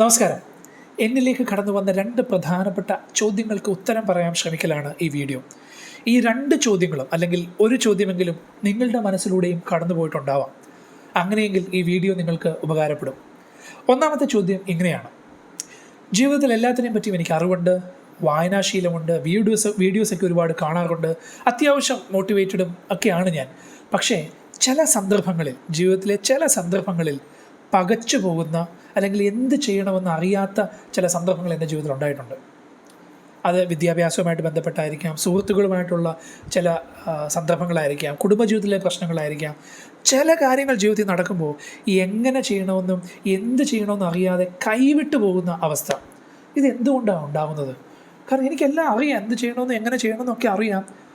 നമസ്കാരം. എന്നിലേക്ക് കടന്നു വന്ന രണ്ട് പ്രധാനപ്പെട്ട ചോദ്യങ്ങൾക്ക് ഉത്തരം പറയാൻ ശ്രമിക്കലാണ് ഈ വീഡിയോ. ഈ രണ്ട് ചോദ്യങ്ങളും അല്ലെങ്കിൽ ഒരു ചോദ്യമെങ്കിലും നിങ്ങളുടെ മനസ്സിലൂടെയും കടന്നുപോയിട്ടുണ്ടാവാം അങ്ങനെയെങ്കിൽ ഈ വീഡിയോ നിങ്ങൾക്ക് ഉപകാരപ്പെടും. ഒന്നാമത്തെ ചോദ്യം ഇങ്ങനെയാണ്. ജീവിതത്തിൽ എല്ലാത്തിനെയും പറ്റിയും എനിക്ക് അറിവുണ്ട്. വായനാശീലമുണ്ട്. വീഡിയോസ് വീഡിയോസൊക്കെ ഒരുപാട് കാണാറുണ്ട്. അത്യാവശ്യം മോട്ടിവേറ്റഡും ഒക്കെയാണ് ഞാൻ. പക്ഷേ ചില സന്ദർഭങ്ങളിൽ ജീവിതത്തിലെ ചില സന്ദർഭങ്ങളിൽ പകച്ചു പോകുന്ന അല്ലെങ്കിൽ എന്ത് ചെയ്യണമെന്ന് അറിയാത്ത ചില സന്ദർഭങ്ങൾ എന്റെ ജീവിതത്തിൽ ഉണ്ടായിട്ടുണ്ട്. അത് വിദ്യാഭ്യാസവുമായിട്ട് ബന്ധപ്പെട്ടായിരിക്കാം സുഹൃത്തുക്കളുമായിട്ടുള്ള ചില സന്ദർഭങ്ങളായിരിക്കാം കുടുംബജീവിതത്തിലെ പ്രശ്നങ്ങളായിരിക്കാം. ചില കാര്യങ്ങൾ ജീവിതത്തിൽ നടക്കുമ്പോൾ എങ്ങനെ ചെയ്യണമെന്നും എന്ത് ചെയ്യണമെന്നും അറിയാതെ കൈവിട്ടു പോകുന്ന അവസ്ഥ. ഇത് എന്തുകൊണ്ടാണ് ഉണ്ടാകുന്നത്? കാരണം എനിക്കെല്ലാം അറിയാം എന്ത് ചെയ്യണമെന്നും എങ്ങനെ ചെയ്യണമെന്നൊക്കെ അറിയാം.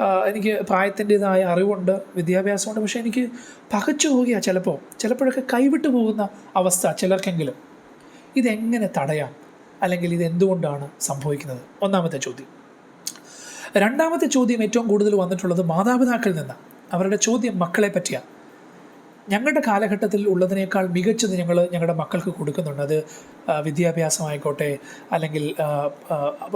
എനിക്ക് പ്രായത്തിന്റെതായ അറിവുണ്ട് വിദ്യാഭ്യാസമുണ്ട്. പക്ഷേ എനിക്ക് പകച്ചു പോവുകയാണ് ചിലപ്പോൾ. ചിലപ്പോഴൊക്കെ കൈവിട്ടു പോകുന്ന അവസ്ഥ ചിലർക്കെങ്കിലും. ഇതെങ്ങനെ തടയാം? അല്ലെങ്കിൽ ഇതെന്തുകൊണ്ടാണ് സംഭവിക്കുന്നത്? ഒന്നാമത്തെ ചോദ്യം. രണ്ടാമത്തെ ചോദ്യം ഏറ്റവും കൂടുതൽ വന്നിട്ടുള്ളത് മാതാപിതാക്കളിൽ നിന്നാണ്. അവരുടെ ചോദ്യം മക്കളെ പറ്റിയാണ്. ഞങ്ങളുടെ കാലഘട്ടത്തിൽ ഉള്ളതിനേക്കാൾ മികച്ചത് ഞങ്ങൾ ഞങ്ങളുടെ മക്കൾക്ക് കൊടുക്കുന്നുണ്ട്. അത് വിദ്യാഭ്യാസമായിക്കോട്ടെ അല്ലെങ്കിൽ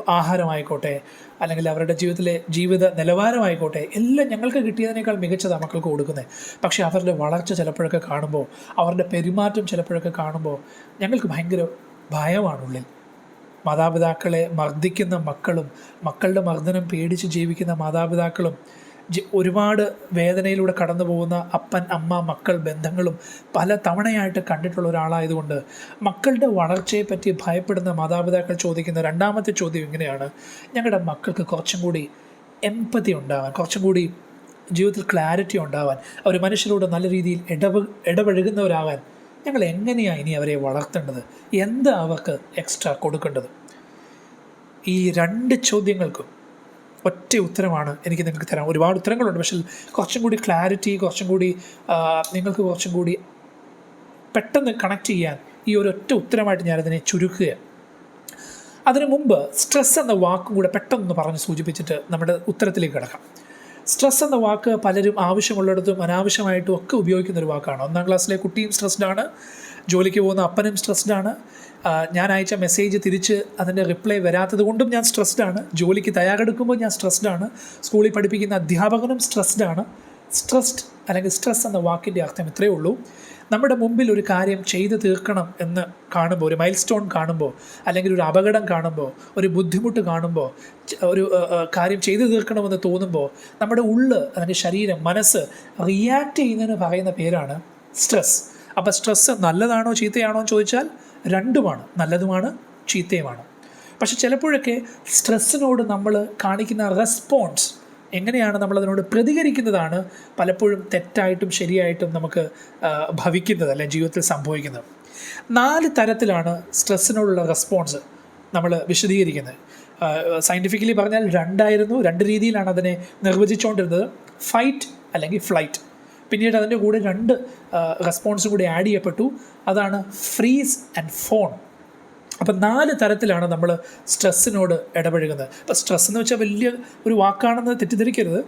ആഹാരമായിക്കോട്ടെ അല്ലെങ്കിൽ അവരുടെ ജീവിതത്തിലെ ജീവിത നിലവാരമായിക്കോട്ടെ എല്ലാം ഞങ്ങൾക്ക് കിട്ടിയതിനേക്കാൾ മികച്ചതാണ് മക്കൾക്ക് കൊടുക്കുന്നത് പക്ഷേ അവരുടെ വളർച്ച ചിലപ്പോഴൊക്കെ കാണുമ്പോൾ അവരുടെ പെരുമാറ്റം ചിലപ്പോഴൊക്കെ കാണുമ്പോൾ ഞങ്ങൾക്ക് ഭയങ്കര ഭയമാണുള്ളിൽ മാതാപിതാക്കളെ മർദ്ദിക്കുന്ന മക്കളും മക്കളുടെ മർദ്ദനം പേടിച്ച് ജീവിക്കുന്ന മാതാപിതാക്കളും ഒരുപാട് വേദനയിലൂടെ കടന്നു പോകുന്ന അപ്പൻ അമ്മ മക്കൾ ബന്ധങ്ങളും പല തവണയായിട്ട് കണ്ടിട്ടുള്ള ഒരാളായതുകൊണ്ട് മക്കളുടെ വളർച്ചയെ പറ്റി ഭയപ്പെടുന്ന മാതാപിതാക്കൾ ചോദിക്കുന്ന രണ്ടാമത്തെ ചോദ്യം ഇങ്ങനെയാണ്. ഞങ്ങളുടെ മക്കൾക്ക് കുറച്ചും കൂടി എമ്പതി ഉണ്ടാവാൻ കുറച്ചും കൂടി ജീവിതത്തിൽ ക്ലാരിറ്റി ഉണ്ടാവാൻ അവർ മനുഷ്യരോട് നല്ല രീതിയിൽ ഇടപ ഇടപഴകുന്നവരാകാൻ ഞങ്ങൾ എങ്ങനെയാണ് ഇനി അവരെ വളർത്തേണ്ടത്? എന്താ അവർക്ക് എക്സ്ട്രാ കൊടുക്കേണ്ടത്? ഈ രണ്ട് ചോദ്യങ്ങൾക്കും ഒറ്റ ഉത്തരമാണ് എനിക്ക് നിങ്ങൾക്ക് തരാം. ഒരുപാട് ഉത്തരങ്ങളുണ്ട്. പക്ഷേ കുറച്ചും കൂടി ക്ലാരിറ്റി കുറച്ചും കൂടി നിങ്ങൾക്ക് കുറച്ചും കൂടി പെട്ടെന്ന് കണക്ട് ചെയ്യാൻ ഈ ഒരു ഒറ്റ ഉത്തരമായിട്ട് ഞാനതിനെ ചുരുക്കുക അതിനു മുമ്പ് സ്ട്രെസ് എന്ന വാക്കും കൂടെ പെട്ടെന്ന് പറഞ്ഞ് സൂചിപ്പിച്ചിട്ട് നമ്മുടെ ഉത്തരത്തിലേക്ക് കിടക്കാം. സ്ട്രെസ് എന്ന വാക്ക് പലരും ആവശ്യമുള്ളിടത്തും അനാവശ്യമായിട്ടും ഒക്കെ ഉപയോഗിക്കുന്ന ഒരു വാക്കാണ്. ഒന്നാം ക്ലാസ്സിലെ കുട്ടിയും സ്ട്രെസ്ഡ് ആണ് ജോലിക്ക് പോകുന്ന അപ്പനും സ്ട്രെസ്ഡ് ആണ് ഞാൻ അയച്ച മെസ്സേജ് തിരിച്ച് അതിന്റെ റിപ്ലൈ വരാത്തത് കൊണ്ടും ഞാൻ സ്ട്രെസ്ഡ് ആണ് ജോലിക്ക് തയ്യാറെടുക്കുമ്പോൾ ഞാൻ സ്ട്രെസ്ഡ് ആണ് സ്കൂളിൽ പഠിപ്പിക്കുന്ന അധ്യാപകനും സ്ട്രെസ്ഡ് ആണ് സ്ട്രെസ്ഡ് അല്ലെങ്കിൽ സ്ട്രെസ് എന്ന വാക്കിന്റെ അർത്ഥം ഇത്രയേ ഉള്ളൂ. നമ്മുടെ മുമ്പിൽ ഒരു കാര്യം ചെയ്തു തീർക്കണം എന്ന് കാണുമ്പോൾ ഒരു മൈൽ സ്റ്റോൺ കാണുമ്പോൾ അല്ലെങ്കിൽ ഒരു അപകടം കാണുമ്പോൾ ഒരു ബുദ്ധിമുട്ട് കാണുമ്പോൾ ഒരു കാര്യം ചെയ്തു തീർക്കണമെന്ന് തോന്നുമ്പോൾ നമ്മുടെ ഉള്ള് അല്ലെങ്കിൽ ശരീരം മനസ്സ് റിയാക്ട് ചെയ്യുന്നതിന് പറയുന്ന പേരാണ് സ്ട്രെസ് അപ്പോൾ സ്ട്രെസ് നല്ലതാണോ ചീത്തയാണോ എന്ന് ചോദിച്ചാൽ രണ്ടുമാണ്. നല്ലതുമാണ് ചീത്തയുമാണ്. പക്ഷെ ചിലപ്പോഴൊക്കെ സ്ട്രെസ്സിനോട് നമ്മൾ കാണിക്കുന്ന റെസ്പോൺസ് എങ്ങനെയാണ് നമ്മളതിനോട് പ്രതികരിക്കുന്നതാണ് പലപ്പോഴും തെറ്റായിട്ടും ശരിയായിട്ടും നമുക്ക് ഭവിക്കുന്നത് അല്ലെ ജീവിതത്തിൽ സംഭവിക്കുന്നത്? നാല് തരത്തിലാണ് സ്ട്രെസ്സിനോടുള്ള റെസ്പോൺസ് നമ്മൾ വിശദീകരിക്കുന്നത്. സയന്റിഫിക്കലി പറഞ്ഞാൽ രണ്ടായിരുന്നു രണ്ട് രീതിയിലാണ് അതിനെ നിർവചിച്ചുകൊണ്ടിരുന്നത് ഫൈറ്റ് അല്ലെങ്കിൽ ഫ്ലൈറ്റ്. പിന്നീട് അതിന്റെ കൂടെ രണ്ട് റെസ്പോൺസും കൂടി ആഡ് ചെയ്യപ്പെട്ടു. അതാണ് ഫ്രീസ് ആൻഡ് ഫോൺ. അപ്പം നാല് തരത്തിലാണ് നമ്മൾ സ്ട്രെസ്സിനോട് ഇടപഴകുന്നത്. അപ്പം സ്ട്രെസ് എന്ന് വെച്ചാൽ വലിയ ഒരു വാക്കാണെന്ന് തെറ്റിദ്ധരിക്കരുത്.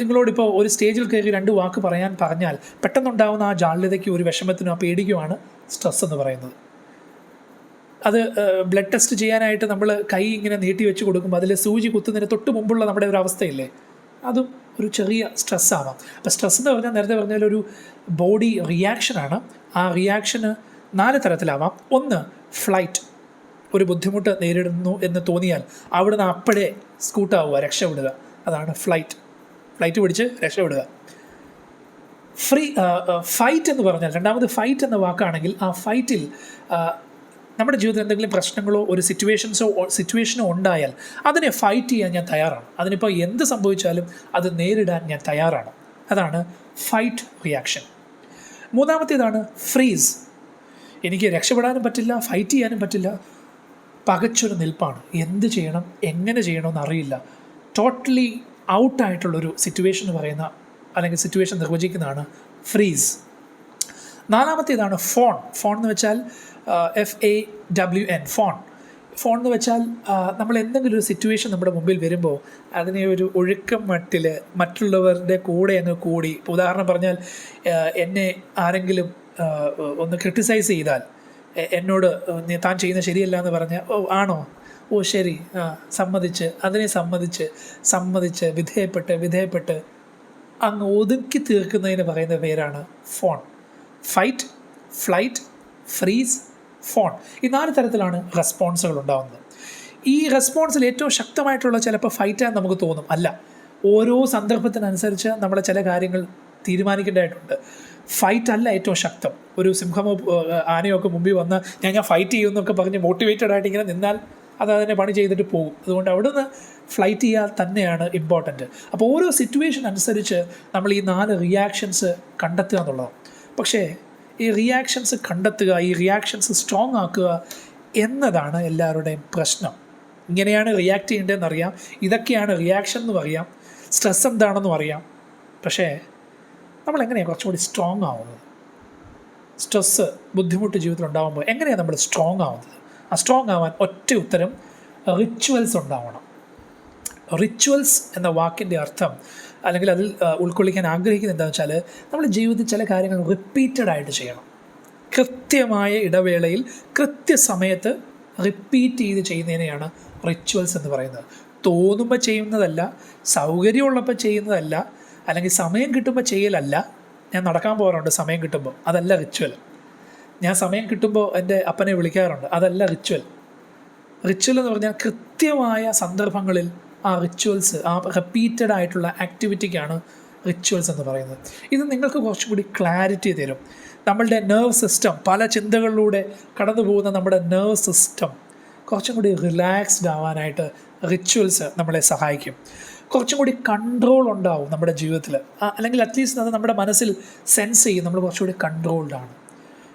നിങ്ങളോടിപ്പോൾ ഒരു സ്റ്റേജിൽ കയറി രണ്ട് വാക്ക് പറയാൻ പറഞ്ഞാൽ പെട്ടെന്നുണ്ടാകുന്ന ആ ജാള്യതയ്ക്കും ഒരു വിഷമത്തിനും ആ പേടിക്കുമാണ് സ്ട്രെസ് എന്ന് പറയുന്നത്. അത് ബ്ലഡ് ടെസ്റ്റ് ചെയ്യാനായിട്ട് നമ്മൾ കൈ ഇങ്ങനെ നീട്ടി വെച്ച് കൊടുക്കുമ്പോൾ അതിൽ സൂചി കുത്തുന്നതിന് തൊട്ട് മുമ്പുള്ള നമ്മുടെ ഒരു അവസ്ഥയില്ലേ? അതും ഒരു ചെറിയ സ്ട്രെസ്സാവാം അപ്പം സ്ട്രെസ് എന്ന് പറഞ്ഞാൽ നേരത്തെ പറഞ്ഞാൽ ഒരു ബോഡി റിയാക്ഷനാണ്. ആ റിയാക്ഷന് നാല് തരത്തിലാവാം. ഒന്ന് ഫ്ലൈറ്റ് ഒരു ബുദ്ധിമുട്ട് നേരിടുന്നു എന്ന് തോന്നിയാൽ അവിടുന്ന് അപ്പോഴേ സ്കൂട്ടാവുക രക്ഷപ്പെടുക. അതാണ് ഫ്ലൈറ്റ്. ഫ്ലൈറ്റ് പിടിച്ച് രക്ഷപ്പെടുക. ഫ്രീ ഫൈറ്റ് എന്ന് പറഞ്ഞാൽ രണ്ടാമത് ഫൈറ്റ് എന്ന വാക്കാണെങ്കിൽ ആ ഫൈറ്റിൽ നമ്മുടെ ജീവിതത്തിൽ എന്തെങ്കിലും പ്രശ്നങ്ങളോ ഒരു സിറ്റുവേഷൻസോ സിറ്റുവേഷനോ ഉണ്ടായാൽ അതിനെ ഫൈറ്റ് ചെയ്യാൻ ഞാൻ തയ്യാറാണ്. അതിനിപ്പോൾ എന്ത് സംഭവിച്ചാലും അത് നേരിടാൻ ഞാൻ തയ്യാറാണ്. അതാണ് ഫൈറ്റ് റിയാക്ഷൻ. മൂന്നാമത്തേതാണ് ഫ്രീസ്. എനിക്ക് രക്ഷപ്പെടാനും പറ്റില്ല ഫൈറ്റ് ചെയ്യാനും പറ്റില്ല. പകച്ചൊരു നിൽപ്പാണ്. എന്ത് ചെയ്യണം എങ്ങനെ ചെയ്യണമെന്ന് അറിയില്ല. ടോട്ടലി ഔട്ടായിട്ടുള്ളൊരു സിറ്റുവേഷൻ എന്ന് പറയുന്ന അല്ലെങ്കിൽ സിറ്റുവേഷൻ നിർവചിക്കുന്നതാണ് ഫ്രീസ് നാലാമത്തേതാണ് ഫോൺ ഫോൺ എന്ന് വെച്ചാൽ F A W N fawn fawn എന്ന് വെച്ചാൽ നമ്മൾ എന്തെങ്കിലും ഒരു സിറ്റുവേഷൻ നമ്മുടെ മുമ്പിൽ വരുമ്പോൾ അതിനെ ഒരു ഒഴുക്കം മട്ടിൽ മറ്റുള്ളവരുടെ കൂടെ അങ്ങ് കൂടി. ഉദാഹരണം പറഞ്ഞാൽ എന്നെ ആരെങ്കിലും ഒന്ന് ക്രിട്ടിസൈസ് ചെയ്താൽ എന്നോട് താൻ ചെയ്യുന്ന ശരിയല്ല എന്ന് പറഞ്ഞ ഓ ആണോ? ഓ ശരി. ആ സമ്മതിച്ച് അതിനെ സമ്മതിച്ച് സമ്മതിച്ച് വിധേയപ്പെട്ട് വിധേയപ്പെട്ട് അങ്ങ് ഒതുക്കി തീർക്കുന്നതിന് പറയുന്ന പേരാണ് fawn. Fight flight freeze fawn ഈ നാല് തരത്തിലാണ് റെസ്പോൺസുകൾ ഉണ്ടാകുന്നത് ഈ റെസ്പോൺസിൽ ഏറ്റവും ശക്തമായിട്ടുള്ള ചിലപ്പോൾ ഫൈറ്റ് ഫൈറ്റാന്ന് നമുക്ക് തോന്നും. അല്ല ഓരോ സന്ദർഭത്തിനനുസരിച്ച് നമ്മളെ ചില കാര്യങ്ങൾ തീരുമാനിക്കേണ്ടതായിട്ടുണ്ട്. ഫൈറ്റ് അല്ല ഏറ്റവും ശക്തം. ഒരു സിംഹമോ ആനയോ ഒക്കെ മുമ്പിൽ വന്ന് ഞാൻ ഞാൻ ഫൈറ്റ് ചെയ്യുമെന്നൊക്കെ പറഞ്ഞ് മോട്ടിവേറ്റഡ് ആയിട്ട് ഇങ്ങനെ നിന്നാൽ അത് അതിനെ പണി ചെയ്തിട്ട് പോകും. അതുകൊണ്ട് അവിടുന്ന് ഫ്ലൈറ്റ് ചെയ്യാൻ തന്നെയാണ് ഇമ്പോർട്ടന്റ് അപ്പോൾ ഓരോ സിറ്റുവേഷൻ അനുസരിച്ച് നമ്മൾ ഈ നാല് റിയാക്ഷൻസ് കണ്ടെത്തുക എന്നുള്ളതാണ്. പക്ഷേ ഈ റിയാക്ഷൻസ് കണ്ടെത്തുക ഈ റിയാക്ഷൻസ് സ്ട്രോങ് ആക്കുക എന്നതാണ് എല്ലാവരുടെയും പ്രശ്നം. ഇങ്ങനെയാണ് റിയാക്ട് ചെയ്യേണ്ടതെന്ന് അറിയാം ഇതൊക്കെയാണ് റിയാക്ഷൻ എന്നും അറിയാം സ്ട്രെസ് എന്താണെന്നും അറിയാം. പക്ഷേ നമ്മൾ എങ്ങനെയാണ് കുറച്ചുകൂടി സ്ട്രോങ് ആവുന്നത്? സ്ട്രെസ്സ് ബുദ്ധിമുട്ട് ജീവിതത്തിൽ ഉണ്ടാകുമ്പോൾ എങ്ങനെയാണ് നമ്മൾ സ്ട്രോങ് ആവുന്നത്? ആ സ്ട്രോങ് ആവാൻ ഒറ്റ ഉത്തരം റിച്വൽസ് ഉണ്ടാവണം. റിച്വൽസ് എന്ന വാക്കിന്റെ അർത്ഥം അല്ലെങ്കിൽ അതിൽ ഉൾക്കൊള്ളിക്കാൻ ആഗ്രഹിക്കുന്നത് എന്താണെന്ന് വെച്ചാൽ നമ്മൾ ജീവിതത്തിൽ ചില കാര്യങ്ങൾ റിപ്പീറ്റഡ് ആയിട്ട് ചെയ്യണം. കൃത്യമായ ഇടവേളയിൽ കൃത്യസമയത്ത് റിപ്പീറ്റ് ചെയ്ത് ചെയ്യുന്നതിനെയാണ് റിച്വൽസ് എന്ന് പറയുന്നത്. തോന്നുമ്പോൾ ചെയ്യുന്നതല്ല സൗകര്യമുള്ളപ്പോൾ ചെയ്യുന്നതല്ല അല്ലെങ്കിൽ സമയം കിട്ടുമ്പോൾ ചെയ്യലല്ല. ഞാൻ നടക്കാൻ പോകാറുണ്ട് സമയം കിട്ടുമ്പോൾ അതല്ല റിച്വൽ ഞാൻ സമയം കിട്ടുമ്പോൾ എന്റെ അപ്പനെ വിളിക്കാറുണ്ട്. അതല്ല റിച്വൽ റിച്വൽ എന്ന് പറഞ്ഞാൽ കൃത്യമായ സന്ദർഭങ്ങളിൽ ആ റിച്വൽസ് ആ റിപ്പീറ്റഡ് ആയിട്ടുള്ള ആക്ടിവിറ്റിക്കാണ് റിച്വൽസ് എന്ന് പറയുന്നത്. ഇത് നിങ്ങൾക്ക് കുറച്ചും കൂടി ക്ലാരിറ്റി തരും. നമ്മളുടെ നെർവ് സിസ്റ്റം പല ചിന്തകളിലൂടെ കടന്നു പോകുന്ന നമ്മുടെ നെർവ് സിസ്റ്റം കുറച്ചും കൂടി റിലാക്സ്ഡ് ആവാനായിട്ട് റിച്വൽസ് നമ്മളെ സഹായിക്കും. കുറച്ചും കൂടി കൺട്രോൾ ഉണ്ടാവും നമ്മുടെ ജീവിതത്തിൽ അല്ലെങ്കിൽ അറ്റ്ലീസ്റ്റ് അത് നമ്മുടെ മനസ്സിൽ സെൻസ് ചെയ്യും. നമ്മൾ കുറച്ചുകൂടി കൺട്രോൾഡ് ആണ്.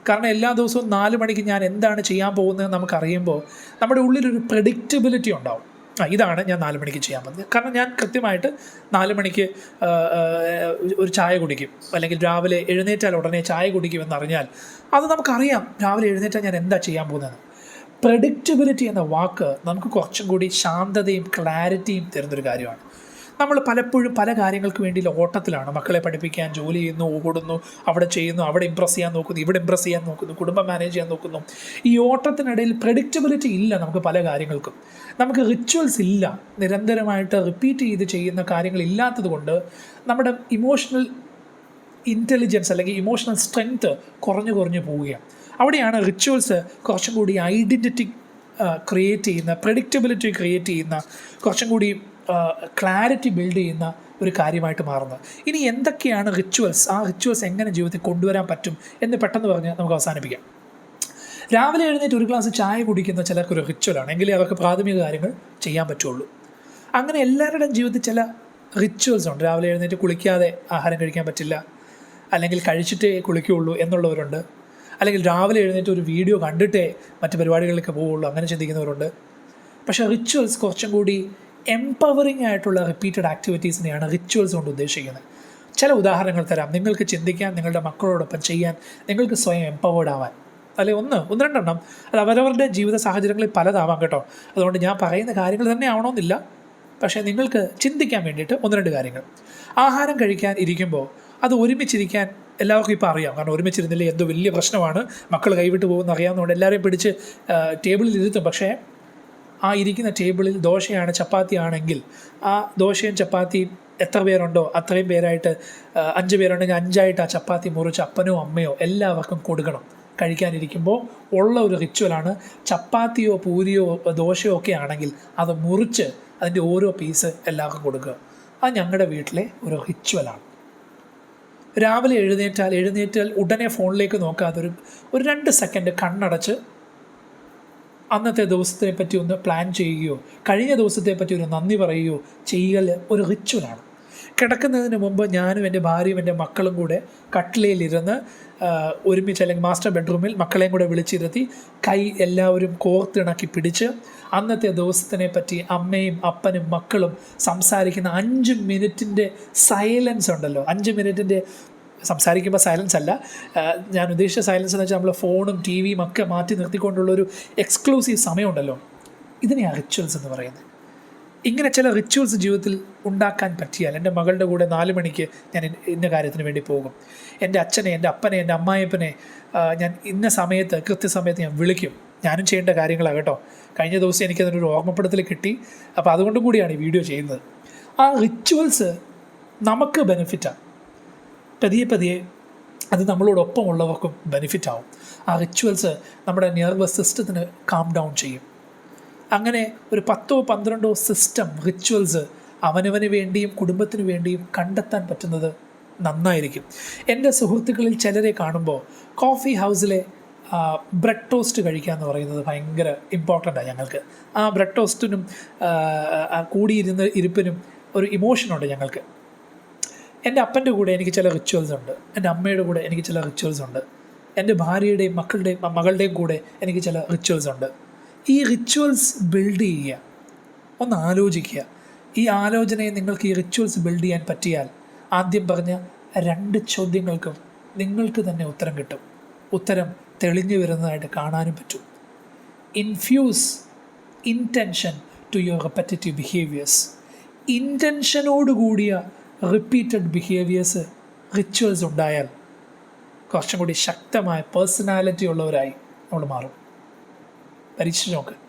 കാരണം എല്ലാ ദിവസവും നാല് മണിക്ക് ഞാൻ എന്താണ് ചെയ്യാൻ പോകുന്നത് നമുക്കറിയുമ്പോൾ നമ്മുടെ ഉള്ളിലൊരു പ്രഡിക്റ്റബിലിറ്റി ഉണ്ടാവും. ആ ഇതാണ് ഞാൻ നാല് മണിക്ക് ചെയ്യാൻ പോകുന്നത്. കാരണം ഞാൻ കൃത്യമായിട്ട് നാല് മണിക്ക് ഒരു ചായ കുടിക്കും. അല്ലെങ്കിൽ രാവിലെ എഴുന്നേറ്റാൽ ഉടനെ ചായ കുടിക്കുമെന്ന് അറിഞ്ഞാൽ അത് നമുക്കറിയാം രാവിലെ എഴുന്നേറ്റാൽ ഞാൻ എന്താ ചെയ്യാൻ പോകുന്നത് പ്രഡിക്റ്റബിലിറ്റി എന്ന വാക്ക് നമുക്ക് കുറച്ചും കൂടി ശാന്തതയും ക്ലാരിറ്റിയും തരുന്നൊരു കാര്യമാണ്. നമ്മൾ പലപ്പോഴും പല കാര്യങ്ങൾക്ക് വേണ്ടി ഓട്ടത്തിലാണ്. മക്കളെ പഠിപ്പിക്കാൻ ജോലി ചെയ്യുന്നു ഓടുന്നു അവിടെ ചെയ്യുന്നു അവിടെ ഇമ്പ്രസ് ചെയ്യാൻ നോക്കുന്നു ഇവിടെ ഇമ്പ്രസ് ചെയ്യാൻ നോക്കുന്നു കുടുംബം മാനേജ് ചെയ്യാൻ നോക്കുന്നു. ഈ ഓട്ടത്തിനിടയിൽ പ്രഡിക്റ്റബിലിറ്റി ഇല്ല നമുക്ക് പല കാര്യങ്ങൾക്കും. നമുക്ക് റിച്വൽസ് ഇല്ല. നിരന്തരമായിട്ട് റിപ്പീറ്റ് ചെയ്ത് ചെയ്യുന്ന കാര്യങ്ങൾ ഇല്ലാത്തത് കൊണ്ട് നമ്മുടെ ഇമോഷണൽ ഇന്റലിജൻസ് അല്ലെങ്കിൽ ഇമോഷണൽ സ്ട്രെങ്ത്ത് കുറഞ്ഞു കുറഞ്ഞു പോവുകയാണ്. അവിടെയാണ് റിച്വൽസ് കുറച്ചും കൂടി ഐഡന്റിറ്റി ക്രിയേറ്റ് ചെയ്യുന്ന പ്രഡിക്റ്റബിലിറ്റി ക്രിയേറ്റ് ചെയ്യുന്ന കുറച്ചും കൂടി ക്ലാരിറ്റി ബിൽഡ് ചെയ്യുന്ന ഒരു കാര്യമായിട്ട് മാറുന്നത് ഇനി എന്തൊക്കെയാണ് റിച്വൽസ് ആ റിച്വൽസ് എങ്ങനെ ജീവിതത്തിൽ കൊണ്ടുവരാൻ പറ്റും എന്ന് പെട്ടെന്ന് പറഞ്ഞ് നമുക്ക് അവസാനിപ്പിക്കാം. രാവിലെ എഴുന്നേറ്റ് ഒരു ഗ്ലാസ് ചായ കുടിക്കുന്ന ചിലർക്കൊരു റിച്വലാണ് എങ്കിലേ അവർക്ക് പ്രാഥമിക കാര്യങ്ങൾ ചെയ്യാൻ പറ്റുള്ളൂ. അങ്ങനെ എല്ലാവരുടെയും ജീവിതത്തിൽ ചില റിച്വൽസ് ഉണ്ട്. രാവിലെ എഴുന്നേറ്റ് കുളിക്കാതെ ആഹാരം കഴിക്കാൻ പറ്റില്ല. അല്ലെങ്കിൽ കഴിച്ചിട്ടേ കുളിക്കുകയുള്ളൂ എന്നുള്ളവരുണ്ട്. അല്ലെങ്കിൽ രാവിലെ എഴുന്നേറ്റ് ഒരു വീഡിയോ കണ്ടിട്ടേ മറ്റ് പരിപാടികളിലേക്ക് പോവുള്ളൂ. അങ്ങനെ ചിന്തിക്കുന്നവരുണ്ട്. പക്ഷേ റിച്വൽസ് കുറച്ചും കൂടി എംപവറിംഗ് ആയിട്ടുള്ള റിപ്പീറ്റഡ് ആക്ടിവിറ്റീസിനെയാണ് റിച്വൽസ് കൊണ്ട് ഉദ്ദേശിക്കുന്നത്. ചില ഉദാഹരണങ്ങൾ തരാം. നിങ്ങൾക്ക് ചിന്തിക്കാൻ നിങ്ങളുടെ മക്കളോടൊപ്പം ചെയ്യാൻ നിങ്ങൾക്ക് സ്വയം എംപവേർഡ് ആവാൻ. അല്ലെ ഒന്ന് ഒന്ന് രണ്ടെണ്ണം. അത് അവരവരുടെ ജീവിത സാഹചര്യങ്ങളിൽ പലതാവാം കേട്ടോ. അതുകൊണ്ട് ഞാൻ പറയുന്ന കാര്യങ്ങൾ തന്നെ ആവണമെന്നില്ല. പക്ഷേ നിങ്ങൾക്ക് ചിന്തിക്കാൻ വേണ്ടിയിട്ട് ഒന്ന് രണ്ട് കാര്യങ്ങൾ. ആഹാരം കഴിക്കാൻ ഇരിക്കുമ്പോൾ അത് ഒരുമിച്ചിരിക്കാൻ എല്ലാവർക്കും ഇപ്പോൾ അറിയാം. കാരണം ഒരുമിച്ചിരുന്നില്ലേ എന്തോ വലിയ പ്രശ്നമാണ്. മക്കൾ കൈവിട്ട് പോകുമെന്ന് അറിയാവുന്നതുകൊണ്ട് എല്ലാവരെയും പിടിച്ച് ടേബിളിൽ ഇരുത്തും. പക്ഷേ ആ ഇരിക്കുന്ന ടേബിളിൽ ദോശയാണ് ചപ്പാത്തി ആണെങ്കിൽ ആ ദോശയും ചപ്പാത്തിയും എത്ര പേരുണ്ടോ അത്രയും പേരായിട്ട് അഞ്ച് പേരുണ്ടെങ്കിൽ അഞ്ചായിട്ട് ആ ചപ്പാത്തി മുറിച്ച് അപ്പനോ അമ്മയോ എല്ലാവർക്കും കൊടുക്കണം. കഴിക്കാനിരിക്കുമ്പോൾ ഉള്ള ഒരു റിച്വലാണ് ചപ്പാത്തിയോ പൂരിയോ ദോശയോ ഒക്കെ ആണെങ്കിൽ അത് മുറിച്ച് അതിന്റെ ഓരോ പീസ് എല്ലാവർക്കും കൊടുക്കുക. അത് ഞങ്ങളുടെ വീട്ടിലെ ഒരു റിച്വലാണ് രാവിലെ എഴുന്നേറ്റാൽ എഴുന്നേറ്റാൽ ഉടനെ ഫോണിലേക്ക് നോക്കാതെ ഒരു ഒരു രണ്ട് സെക്കൻഡ് കണ്ണടച്ച് അന്നത്തെ ദിവസത്തെ പറ്റി ഒന്ന് പ്ലാൻ ചെയ്യുകയോ കഴിഞ്ഞ ദിവസത്തെ പറ്റി ഒരു നന്ദി പറയുകയോ ചെയ്യൽ ഒരു റിച്വലാണ് കിടക്കുന്നതിന് മുമ്പ് ഞാനും എന്റെ ഭാര്യയും എന്റെ മക്കളും കൂടെ കട്ടിലയിലിരുന്ന് ഒരുമിച്ച് അല്ലെങ്കിൽ മാസ്റ്റർ ബെഡ്റൂമിൽ മക്കളെയും കൂടെ വിളിച്ചിരുത്തി കൈ എല്ലാവരും കോർത്തിണക്കി പിടിച്ച് അന്നത്തെ ദിവസത്തിനെ പറ്റി അമ്മയും അപ്പനും മക്കളും സംസാരിക്കുന്ന അഞ്ച് മിനിറ്റിന്റെ സൈലൻസ് ഉണ്ടല്ലോ. അഞ്ച് മിനിറ്റിന്റെ സംസാരിക്കുമ്പോൾ സൈലൻസ് അല്ല. ഞാൻ ഉദ്ദേശിച്ച സൈലൻസ് എന്ന് വെച്ചാൽ നമ്മൾ ഫോണും ടി വിയും ഒക്കെ മാറ്റി നിർത്തിക്കൊണ്ടുള്ളൊരു എക്സ്ക്ലൂസീവ് സമയമുണ്ടല്ലോ. ഇതിനെയാണ് റിച്വൽസ് എന്ന് പറയുന്നത്. ഇങ്ങനെ ചില റിച്വൽസ് ജീവിതത്തിൽ ഉണ്ടാക്കാൻ പറ്റിയാൽ എന്റെ മകളുടെ കൂടെ നാല് മണിക്ക് ഞാൻ ഇന്ന- കാര്യത്തിന് വേണ്ടി പോകും. എന്റെ അച്ഛനെ എന്റെ അപ്പനെ എന്റെ അമ്മായപ്പനെ ഞാൻ ഇന്ന സമയത്ത് കൃത്യസമയത്ത് ഞാൻ വിളിക്കും. ഞാനും ചെയ്യേണ്ട കാര്യങ്ങളാണ് കേട്ടോ. കഴിഞ്ഞ ദിവസം എനിക്ക് എനിക്കതിനൊരു ഓർമ്മപ്പെടുത്തൽ കിട്ടി. അപ്പോൾ അതുകൊണ്ടും കൂടിയാണ് ഈ വീഡിയോ ചെയ്യുന്നത്. ആ റിച്വൽസ് നമുക്ക് ബെനിഫിറ്റാണ് പതിയെ പതിയെ അത് നമ്മളോടൊപ്പമുള്ളവർക്കും ബെനിഫിറ്റ് ആവും. ആ റിച്വൽസ് നമ്മുടെ നെർവസ് സിസ്റ്റത്തിന് കാം ഡൗൺ ചെയ്യും. അങ്ങനെ ഒരു പത്തോ പന്ത്രണ്ടോ സിസ്റ്റം റിച്വൽസ് അവനവന് വേണ്ടിയും കുടുംബത്തിന് വേണ്ടിയും കണ്ടെത്താൻ പറ്റുന്നത് നന്നായിരിക്കും. എന്റെ സുഹൃത്തുക്കളിൽ ചിലരെ കാണുമ്പോൾ കോഫി ഹൗസിലെ ബ്രെഡ് ടോസ്റ്റ് കഴിക്കുക എന്ന് പറയുന്നത് ഭയങ്കര ഇമ്പോർട്ടന്റാണ് ഞങ്ങൾക്ക്. ആ ബ്രെഡ് ടോസ്റ്റിനും കൂടിയിരുന്ന ഇരിപ്പിനും ഒരു ഇമോഷനുണ്ട് ഞങ്ങൾക്ക്. എന്റെ അപ്പന്റെ കൂടെ എനിക്ക് ചില റിച്വൽസ് ഉണ്ട്. എന്റെ അമ്മയുടെ കൂടെ എനിക്ക് ചില റിച്വൽസ് ഉണ്ട്. എന്റെ ഭാര്യയുടെയും മക്കളുടെയും മകളുടെയും കൂടെ എനിക്ക് ചില റിച്വൽസ് ഉണ്ട്. ഈ റിച്വൽസ് ബിൽഡ് ചെയ്യുക. ഒന്ന് ആലോചിക്കുക. ഈ ആലോചനയെ നിങ്ങൾക്ക് ഈ റിച്വൽസ് ബിൽഡ് ചെയ്യാൻ പറ്റിയാൽ ആദ്യം പറഞ്ഞ രണ്ട് ചോദ്യങ്ങൾക്കും നിങ്ങൾക്ക് തന്നെ ഉത്തരം കിട്ടും. ഉത്തരം തെളിഞ്ഞു വരുന്നതായിട്ട് കാണാനും പറ്റും. Infuse intention to your repetitive behaviours ഇന്റൻഷനോടുകൂടിയ repeated behaviours rituals ഉണ്ടായാൽ കുറച്ചും കൂടി ശക്തമായ പേഴ്സണാലിറ്റി ഉള്ളവരായി നമ്മൾ മാറും. പരീക്ഷിച്ച് നോക്ക്.